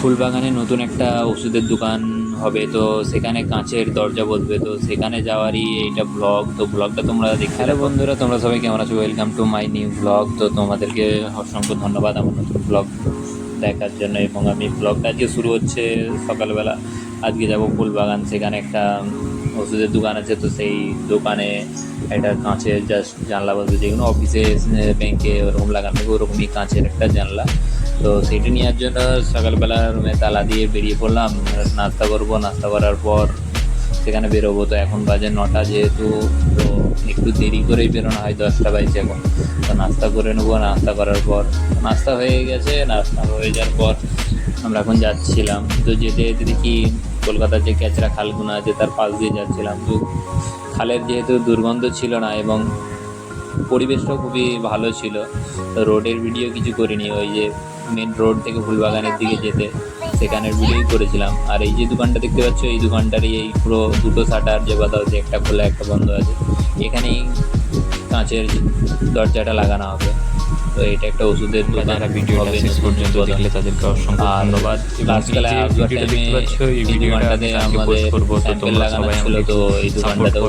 ফুলবাগানে নতুন একটা ওষুধের দোকান হবে তো সেখানে কাঁচের দরজা বসবে তো সেখানে যাওয়ারই এইটা ব্লগ তো ব্লগটা তোমরা দেখতে হ্যালো বন্ধুরা তোমরা সবাই কেমন আছো? Welcome to my new blog তো তোমাদেরকে অসংখ্য ধন্যবাদ আমার নতুন ব্লগ দেখার জন্য। এবং আমি ব্লগটা আজকে শুরু হচ্ছে সকালবেলা। আজকে যাব ফুলবাগান সেখানে একটা ওষুধের দোকান আছে, তো সেই দোকানে একটা কাঁচের জাস্ট জানলা বলতে যেগুলো অফিসে ব্যাংকে ওরকম লাগানো ওরকমই কাঁচের একটা জানলা। তো সেইটা নেওয়ার জন্য সকালবেলা রুমে তালা দিয়ে বেরিয়ে পড়লাম, নাস্তা করব, নাস্তা করার পর সেখানে বেরোবো। তো এখন বাজে নটা যেহেতু, তো একটু দেরি করেই বেরোনো হয়, দশটা বাইছে এখন। তো নাস্তা করে নেব, নাস্তা করার পর নাস্তা হয়ে গেছে, নাস্তা হয়ে যাওয়ার পর আমরা এখন যাচ্ছিলাম। তো যেতে যেতে দেখি কলকাতার যে ক্যাচরা খালগুলো আছে, তার পাশ দিয়ে যাচ্ছিলাম। তো খালের যেহেতু দুর্গন্ধ ছিল না এবং পরিবেশটাও খুবই ভালো ছিল রোডের ভিডিও কিছু করিনি। ওই যে মেন রোড থেকে ফুলবাগানের দিকে যেতে, সেখানের ভিডিওই করেছিলাম। আর এই যে দোকানটা দেখতে পাচ্ছ, এই দোকানটারই এই পুরো দুটো শাটার যে কথা হচ্ছে একটা খোলা, একটা বন্ধ আছে, এখানেই কাঁচের দরজাটা লাগানো হবে। তো এটা একটা ওষুধের দোকান ভিডিওটা হবে শেষ পর্যন্ত দেখলে তাদেরকে অসংখ্য ধন্যবাদ। এই ভিডিওটা দেখতে পাচ্ছ এই ভিডিওটা আমাদের post করব তো তোমরা সবাই আমাকে তো